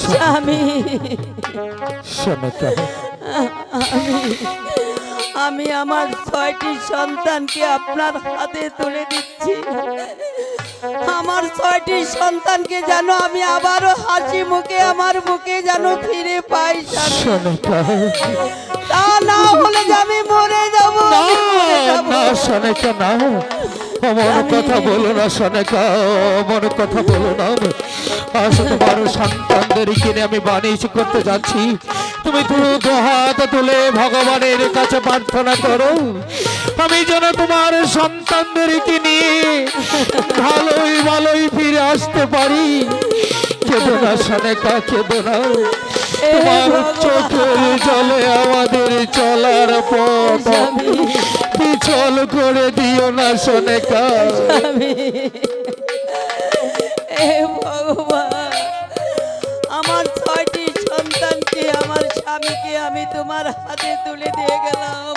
স্বামী। আমি আমি আমার ছয়টি সন্তানকে আপনার হাতে তুলে দিচ্ছি। আমার ছয়টি সন্তানকে যেন আমি আবারও হাসি মুখে আমার মুখে যেন ফিরে পাই তা। না হলে আমি মরে যাব। না। আমি মরে যাব। না সনকা না অমন কথা বলো না সনকা অমন কথা বলো না আজ তোমার সন্তানদের কিনে আমি বাণিজ্য করতে যাচ্ছি তুমি পুরো দু হাত তুলে ভগবানের কাছে প্রার্থনা করো আমি যেন তোমার সন্তানদেরকে নিয়ে ভালোই ভালোই ফিরে আসতে পারি কেঁদো না সনেকা কেঁদো না এ তোমার ভগবান। চলার পথ। স্বামী, পিছল করে দিও না স্বামী। এ ভগবান আমার ছয়টি সন্তানকে আমার স্বামীকে আমি তোমার হাতে তুলে দিয়ে গেলাম।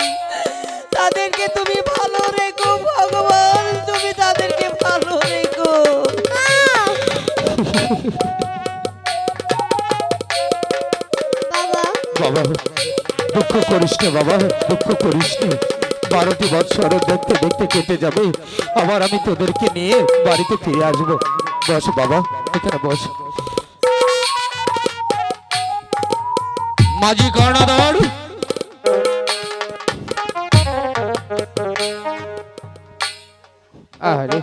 তাদেরকে তুমি ভালো রেখো ভগবান তুমি তাদেরকে ভালো রেখো। করিস না বাবা দুঃখ করিস না। বারোটি বছর দেখতে দেখতে কেটে যাবে। আবার আমি তোদেরকে নিয়ে বাড়িতে ফিরে আসব। বস বাবা এখানে বস। মাঝি কর্ণধর। আরে।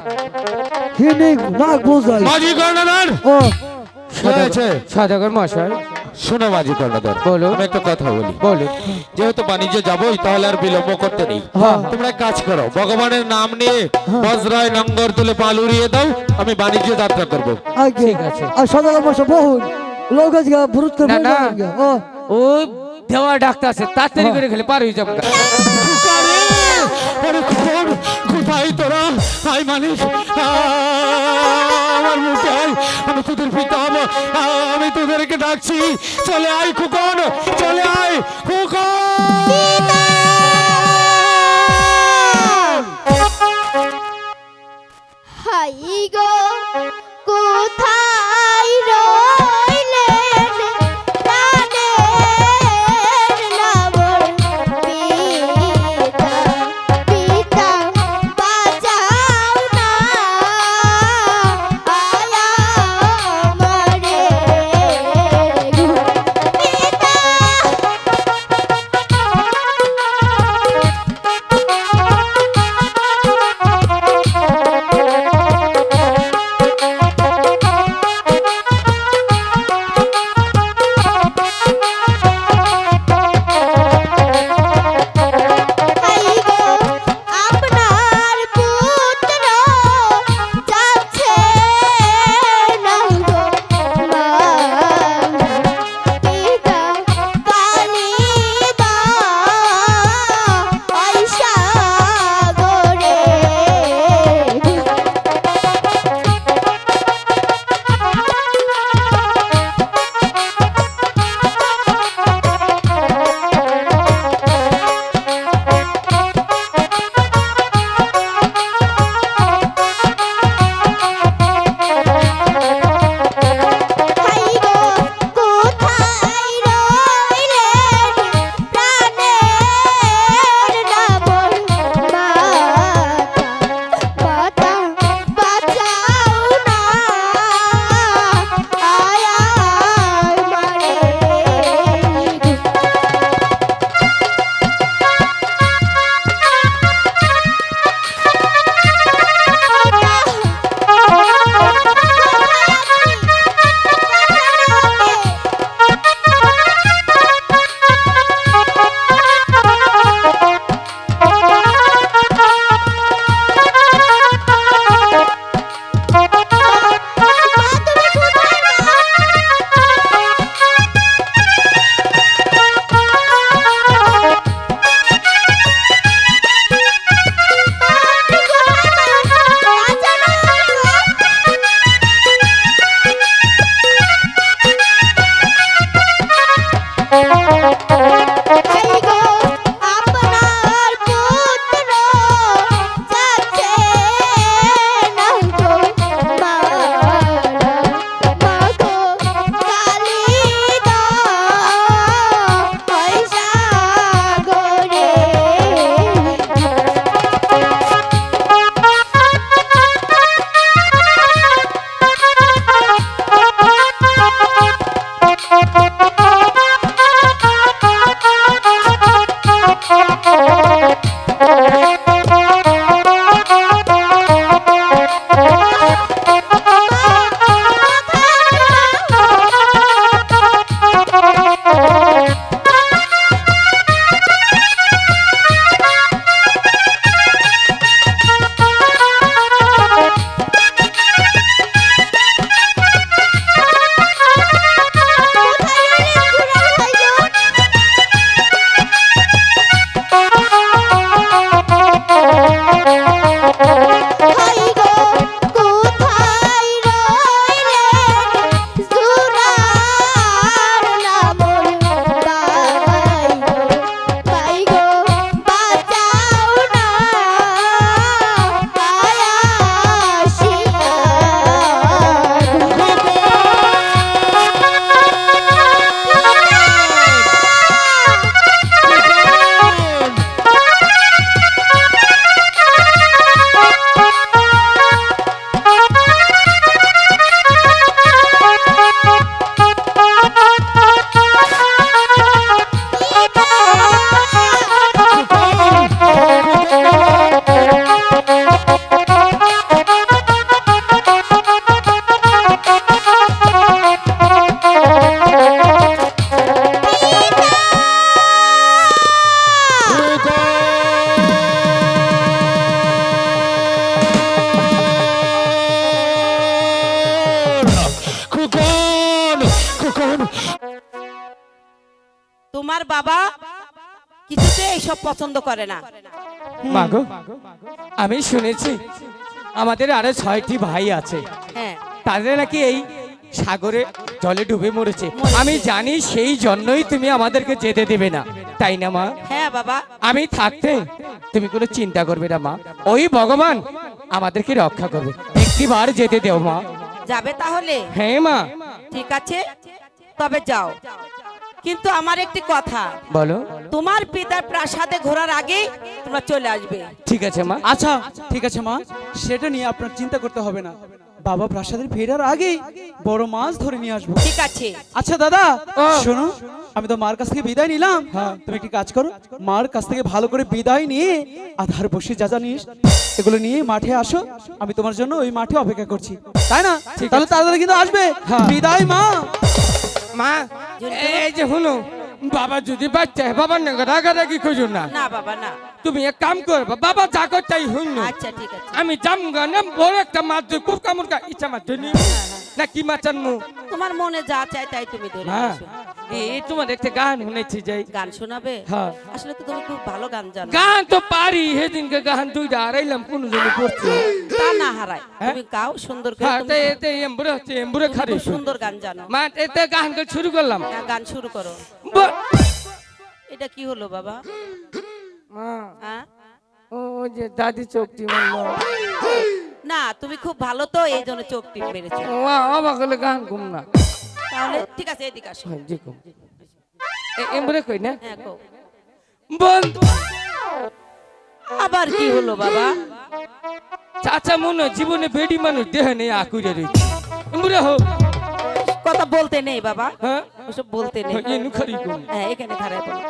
হিনি নাক বোঝাই। মাঝি কর্ণধর। ও হয়েছে মশাই। শোনো মাঝি কর্ণধর বলো। আমি একটা কথা বলি। বলে যেহেতু বাণিজ্য যাবোই তাহলে আর বিলম্ব করতে নেই। হ্যাঁ। তোমরা এক কাজ করো ভগবানের নাম নিয়ে বজ্রায় নঙ্গর তুলে পাল উড়িয়ে দাও আমি বাণিজ্য যাত্রা করব। ঠিক আছে। আর সদাগর মশা বহুন লোক আজকে ভরুত করে না। ও। দেওয়া ডাক্তার আছে তাড়াতাড়ি করে খেলে পার হয়ে যাব। কোথায় তোরা আই মালিক আমার মুখে আমি তোদের পিতা হব। আমি তোদেরকে ডাকছি। চলে আয় খুকন, চলে আয় খুকন। হাই গো কোথায় বাবা কিছুতে এইসব পছন্দ করে না। মাগো আমি শুনেছি আমাদের আরও ছয়টি ভাই আছে। হ্যাঁ। তাদের নাকি এই সাগরে জলে ডুবে মরেছে। আমি জানি সেই জন্যই তুমি আমাদেরকে যেতে দেবে না। তাই না মা? হ্যাঁ বাবা। আমি থাকতে তুমি কোনো চিন্তা করবে না মা। ওই ভগবান আমাদেরকে রক্ষা করবে। একটিবার যেতে দেও মা। যাবে তাহলে? হ্যাঁ মা। ঠিক আছে। তবে যাও। কিন্তু আমার একটি কথা। বলো। তোমার পিতার প্রাসাদে ঘোরার আগেই তোমরা চলে আসবে। ঠিক আছে মা। আচ্ছা ঠিক আছে মা। সেটা নিয়ে আপনার চিন্তা করতে হবে না। বাবা প্রাসাদের ফেরার আগেই বড় মাছ ধরে নিয়ে আসব। ঠিক আছে। আচ্ছা দাদা শোনো আমি তো মার কাছ থেকে বিদায় নিলাম। হ্যাঁ। তুমি একটি কাজ করো মার কাছ থেকে ভালো করে বিদায় নিয়ে আধার বসে যা যা নিস এগুলো নিয়ে মাঠে আসো। আমি তোমার জন্য ওই মাঠে অপেক্ষা করছি। তাই না? তাহলে তাড়াতাড়ি কিন্তু আসবে। হ্যাঁ। বিদায় মা। মা। এই যে শুনো বাবা যদি বাচ্চা বাবা বাবার নাকি রাগারাগি খুঁজো না। না বাবা না। তুমি এক কাম করবা বাবা যা করতে শুন। আচ্ছা ঠিক আছে। আমি জামগা না বড় একটা মাছ কুরকা মুরকা ইচ্ছা মাছ নিয়ে না কি মাছ আনমু তোমার মনে যা চাই তাই তুমি ধরে হ্যাঁ। এই তোমার একটা গান শুনেছি যাই। গান শোনাবে? হ্যাঁ। আসলে তো তুমি খুব ভালো গান জানো। গান তো পারি সেদিনকে গান দুইটা আড়াইলাম কোন জন্য পড়ছি তা না হারায়। তুমি গাও সুন্দর করে হ্যাঁ তুমি তাই এতে এমবুড়ে হচ্ছে এমবুড়ে তুমি খারে। খুব সুন্দর গান জানো। মা এতে গান করে শুরু করলাম। হ্যাঁ, গান শুরু করো। ব- এটা কি হলো বাবা? মা হ্যাঁ? ও যে দাদি চোখটি মারলো। না তুমি খুব ভালো তো এই জন্য চোখ টিপ মেরেছো। অবাক হলে গান ঘুম না। তাহলে ঠিক আছে এদিকে আসো। হ্যাঁ জি কম। এমবুড়ে কই না? হ্যাঁ। বন্ধু আবার কি হলো বাবা? চাচা মনে জীবনে বেডি মানুষ দেহ নেই আকুরে রয়েছে এমবুড়ে হোক কথা বলতে নেই বাবা। হ্যাঁ? ওসব বলতে নেই। কোন হ্যাঁ এখানে ধারায় বলো।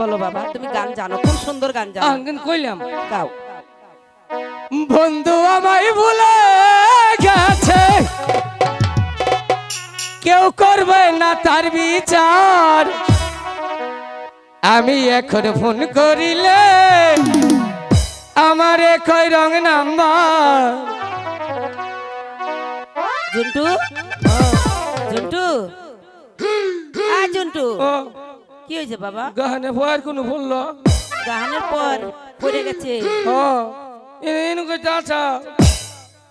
বলো বাবা তুমি গান জানো খুব সুন্দর গান জানো। আঙ্গন কইলাম। গাও। বন্ধু আমায় ভুলে গেছে। কেউ করবে না তার বিচার। আমি এখন ফোন করিলে আমার কই রং নাম্বার। জুন্টু জুন্টু আ জুন্টু কি হয়েছে বাবা? গাহানে ভয়ের কোনো বলল গানের পর পড়ে গেছে। ও। এনু কই চাচা।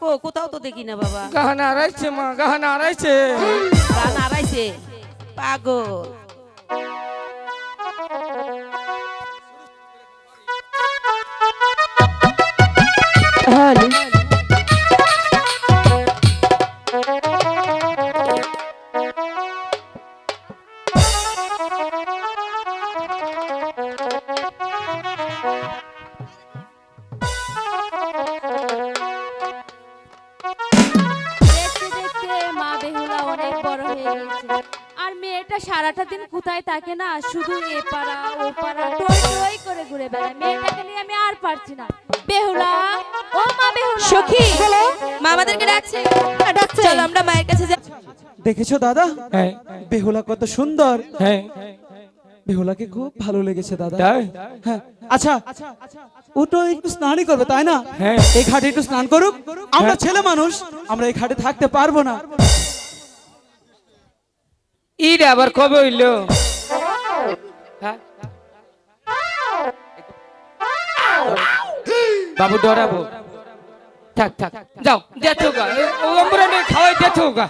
ও কোথাও তো দেখি না বাবা। গাহানে আড়াইছে মা গাহানে আড়াইছে গান আড়াইছে পাগল। দেখতে শুধু এ পাড়া ও পাড়া টই টই করে ঘুরে বেড়ায়। মেয়েটাকে নিয়ে আমি আর পারছি না। বেহুলা ও মা বেহুলা। সখী মা আমাদেরকে ডাকছে। ডাকছে। চলো আমরা মায়ের কাছে যাই। দেখেছ দাদা? হ্যাঁ। বেহুলা কত সুন্দর। হ্যাঁ। বেহুলাকে খুব ভালো লেগেছে দাদা। হ্যাঁ আচ্ছা ও তো একটু স্নানই করবে তাই না? হ্যাঁ। এই ঘাটে একটু স্নান করুক। আমরা ছেলে মানুষ আমরা এই ঘাটে থাকতে পারব না। ইরে আবার কবে হইল হ্যাঁ? বাবু ডরাবো। থাক থাক। যাও দেখো গা। খাওয়াই দেখো গা।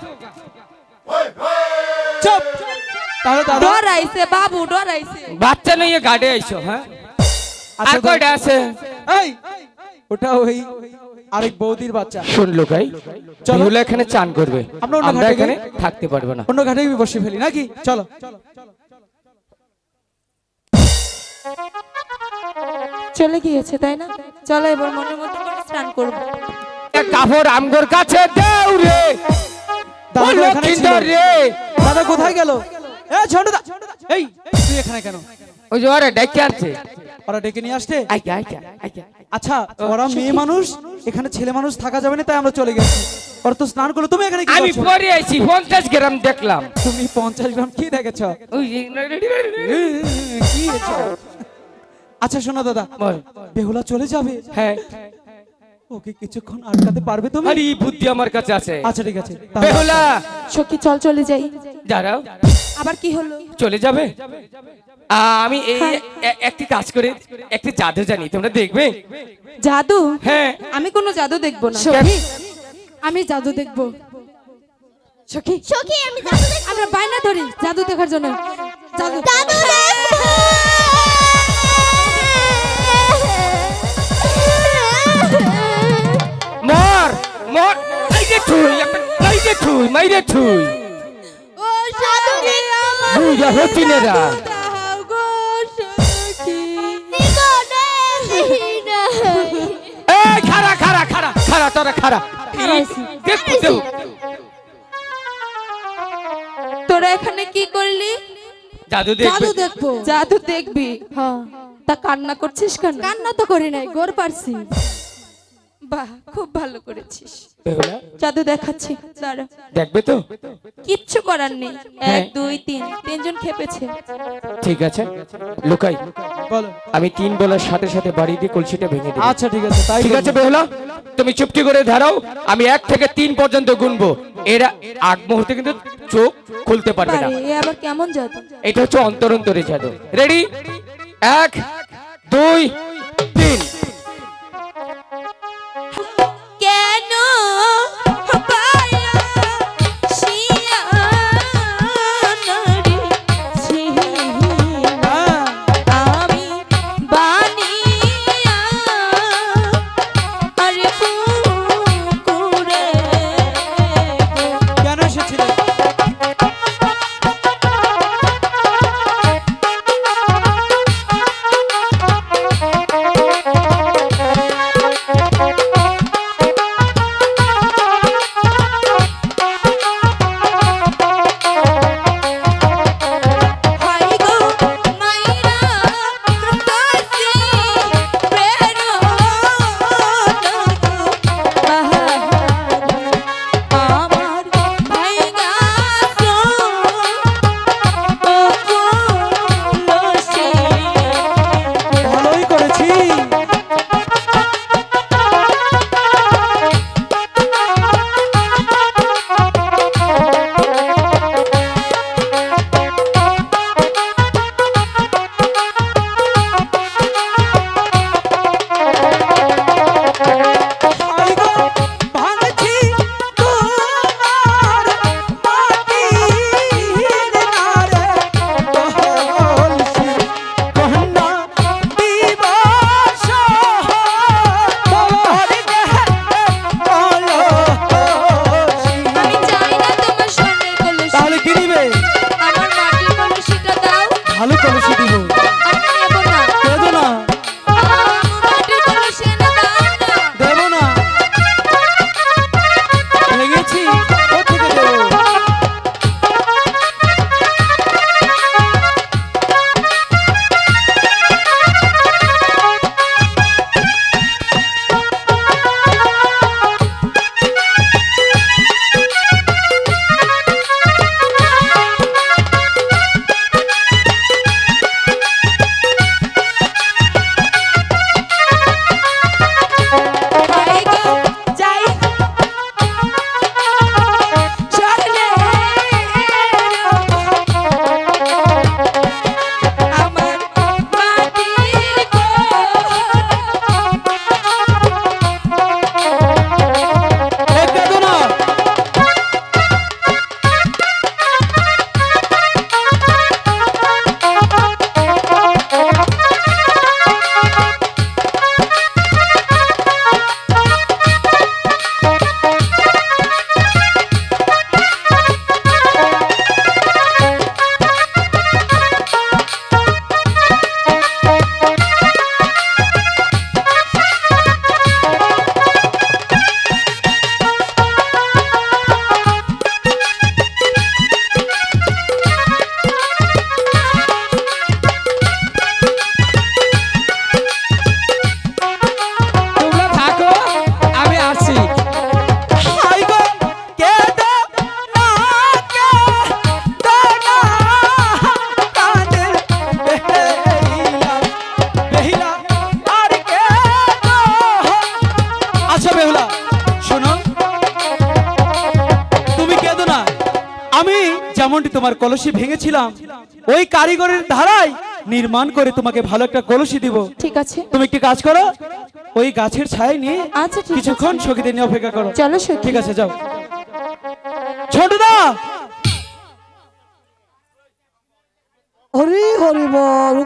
চুপ। তাহলে দাদা ডরাইছে বাবু ডরাইছে। বাচ্চা নিয়ে গাড়ি আইছো হ্যাঁ? আর আচ্ছা, কয়টা আছে? এই ওটা ওই আরেক বৌদির বাচ্চা। শুনলো ভাই চলো। এখানে চান করবে। আমরা অন্য ঘাটে এখানে থাকতে পারব না। অন্য ঘাটে বসে ফেলি নাকি? চলো। চলে গিয়েছে তাই না? চলো এবার মনের মতো করে স্নান করব। কাপড় আমগোর কাছে দেও রে। দাদা ও ছিল। রে। দাদা কোথায় গেল? এ ছোট দা এই তুই এখানে কেন? ওই যে ওরা ডেকে আনছে। ওরা ডেকে নিয়ে আসতে আইকা আইকা আইকা আচ্ছা ওরা মেয়ে মানুষ এখানে ছেলে মানুষ থাকা যাবে না তাই আমরা চলে গেছি। ওরা তো স্নান করল তুমি এখানে কি আমি পরে আইছি পঞ্চাশ গ্রাম দেখলাম। তুমি পঞ্চাশ গ্রাম কি দেখেছ? ওই কি? আচ্ছা শোনো দাদা। বল। বেহুলা চলে যাবে? হ্যাঁ। ওকে কিছুক্ষণ আটকাতে পারবে তুমি? আরে এই বুদ্ধি আমার কাছে আছে। আচ্ছা ঠিক আছে। বেহুলা! সখী চল চলে যাই। দাঁড়াও। আবার কি হলো? চলে যাবে? আমি এই একটি কাজ করে। একটি জাদু জানি তোমরা দেখবে? জাদু? হ্যাঁ। আমি কোনো জাদু দেখব না। সখি! আমি জাদু দেখব। সখী! সখী আমি জাদু দেখব। আমরা বায়না ধরি জাদু দেখার জন্য। জাদু। জাদু দেখব। মর মর। মাইরে ঠুই একটা মাইরে ঠুই মাইরে ঠুই। ও জাদু আমার বুঝা হচ্ছে না রা এই খারা খারা খারা খারা তোরা খারা দেখব দেখব তোরা এখানে কি করলি? জাদু দেখবে। জাদু দেখব। জাদু দেখবি? হ্যাঁ। তা কান্না করছিস কেন? কান্না তো করি নাই গোর পারছি। বাহ খুব ভালো করেছিস। জাদু দেখাচ্ছি দাঁড়া। দেখবে তো? কিচ্ছু করার নেই। হ্যাঁ। এক দুই তিন তিনজন খেপেছে। ঠিক আছে। লুকাই বলো। আমি তিন বেলার সাথে সাথে বাড়ি দিয়ে কলসিটা ভেঙে দিই আচ্ছা ঠিক আছে তাই ঠিক আছে। বেহুলা তুমি চুপটি করে দাঁড়াও। আমি এক থেকে তিন পর্যন্ত গুনবো। এরা আগ মুহূর্তে কিন্তু চোখ খুলতে পারবে না। পারে এ আবার কেমন জাদু? এটা হচ্ছে অন্তরন্তরে জাদু। রেডি এক দুই কলসি ভেঙেছিলাম। ওই কারিগরের ধারায় নির্মাণ করে তোমাকে ভালো একটা কলসি দিব। ঠিক আছে। তুমি একটি কাজ করো ওই গাছের ছায় নিয়ে আচ্ছা ঠিক কিছুক্ষণ সখীদের নিয়ে অপেক্ষা করো। চলো সখী। ঠিক আছে যাও। ছোট দা হরি হরি বল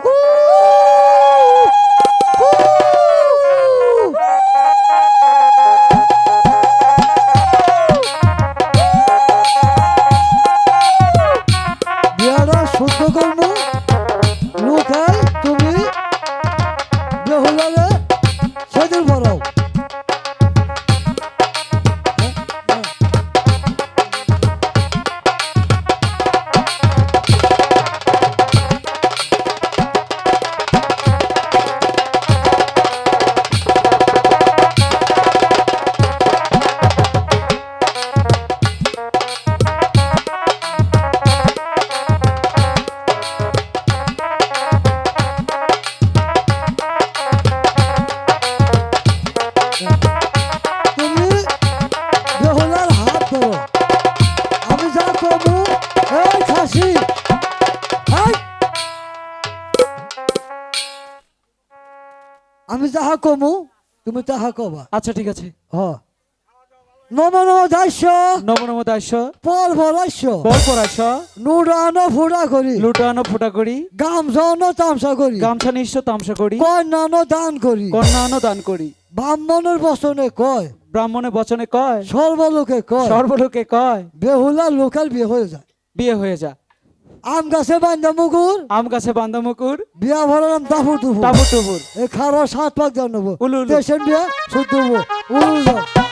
আমি যাহা কমু তুমি তাহা কবা। আচ্ছা ঠিক আছে। হ। নম নম দাস্য নম নম দাস পর ভরাস্য বল পরাশ নুডান ফুটা করি। লুটানো ফুটা করি। গামছান তামসা করি। গামছা নিশ্চয় তামসা করি। কন্যান দান করি। কন্যানো দান করি। ব্রাহ্মণের বচনে কয়। ব্রাহ্মণের বচনে কয়। সর্বলোকে কয়। সর্বলোকে কয়। বেহুলা লোকাল বিয়ে হয়ে যায়। বিয়ে হয়ে যা আম গাছে বান্ধা মুকুর আম গাছে বান্ধা মুকুর বিয়া ভরালাম দাফুর দুপুর টাবু টুবুর এ খারো সাত পাক জানব। উলু। দেশের বিয়া শুদ্ধ উলু।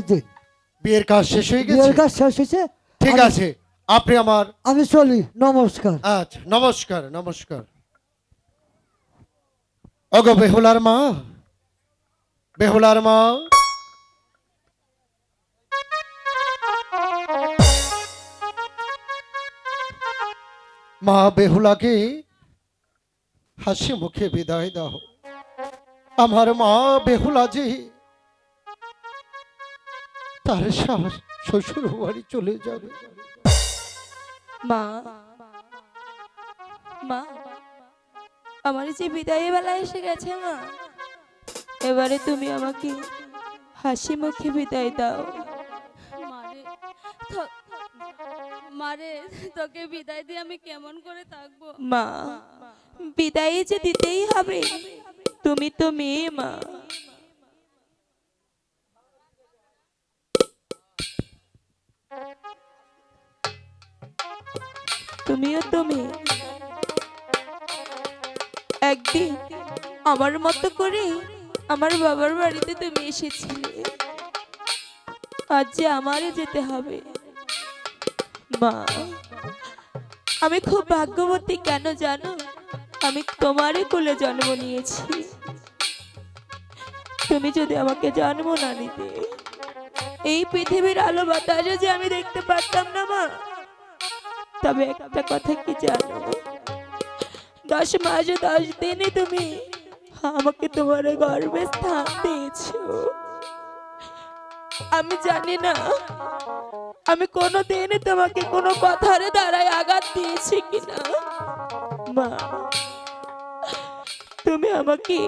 উঠাইতে বিয়ের কাজ শেষ হয়ে বিয়ের গেছে কাজ শেষ হয়েছে। ঠিক আছে আপনি আমার আমি চলি নমস্কার। আচ্ছা নমস্কার নমস্কার। ওগো বেহুলার মা বেহুলার মা। মা বেহুলাকে হাসি মুখে বিদায় দাও। আমার মা বেহুলা যে তার শাশ- শ্বশুর বাড়ি চলে যাবে। মা মা আমার যে বিদায় বেলা এসে গেছে মা এবারে তুমি আমাকে হাসি মুখে বিদায় দাও। মারে মারে তোকে বিদায় দিয়ে আমি কেমন করে থাকব? মা বিদায় যে দিতেই হবে তুমি তো মেয়ে মা। তুমিও তো মেয়ে একদিন আমার মতো করে আমার বাবার বাড়িতে তুমি এসেছিলে। আজ যে আমারও যেতে হবে। মা, আমি খুব ভাগ্যবতী, কেন জানো? আমি তোমারই কোলে জন্ম নিয়েছি। তুমি যদি আমাকে জন্ম না নিতে এই পৃথিবীর আলো বাতাসে যে আমি দেখতে পারতাম না, মা। তবে একটা কথা কি জানো? দশ মাসে, দশ দিনে তুমি আমাকে তোমার গর্বে স্থান দিয়েছ। আমি জানি না, আমি কোনো দিনই তোমাকে কোনো কথার দ্বারায় আঘাত দিয়েছি কিনা। মা, তুমি আমাকে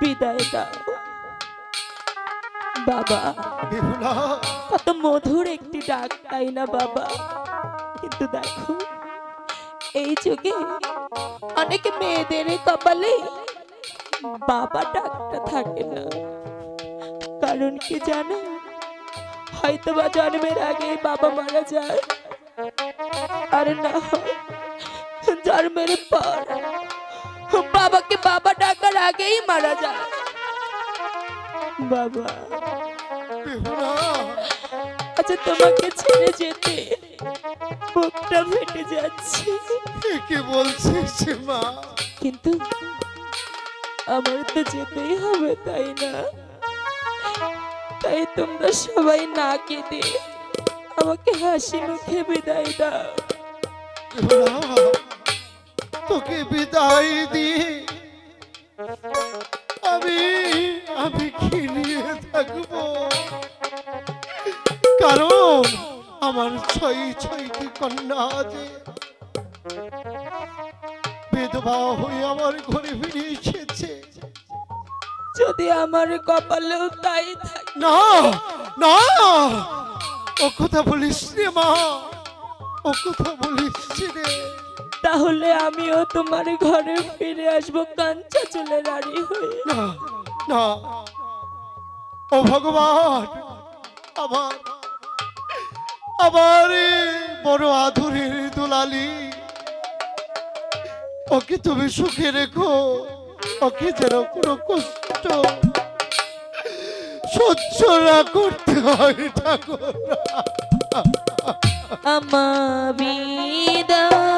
বিদায় দাও। বাবা। কত মধুর একটি ডাক তাই না বাবা? কিন্তু দেখো এই যুগে অনেক মেয়েদের কপালে বাবা ডাকটা থাকে না। কারণ কি জানো? হয়তো বা জন্মের আগে বাবা মারা যায় আর না জন্মের পর বাবাকে বাবা ডাকার আগেই মারা যায়। বাবা। আচ্ছা তোমাকে ছেড়ে যেতে বুকটা ফেটে যাচ্ছে। কি বলছিস মা। কিন্তু আমার তো যেতেই হবে তাই না? তাই তোমরা সবাই না কেঁদে আমাকে হাসি মুখে বিদায় দাও। তোকে বিদায় দিয়ে আমি আমি নিয়ে থাকব। কারণ আমার ছয় ছয়টি কন্যা আছে। বিধবা হয়ে আমার ঘরে ফিরে এসেছে। যদি আমার কপালেও তাই থাকে। না না ও কথা বলিস রে মা ও কথা বলিস রে। তাহলে আমিও তোমার ঘরে ফিরে আসব কাঞ্চা চুলে রাড়ি হয়ে। না না। ও ভগবান আমার আমার বড় আধুরের দুলালি ওকে তুমি সুখে রেখো ওকে যেন কোনো কষ্ট সহ্য না করতে হয় ঠাকুর। আমা বিদায়।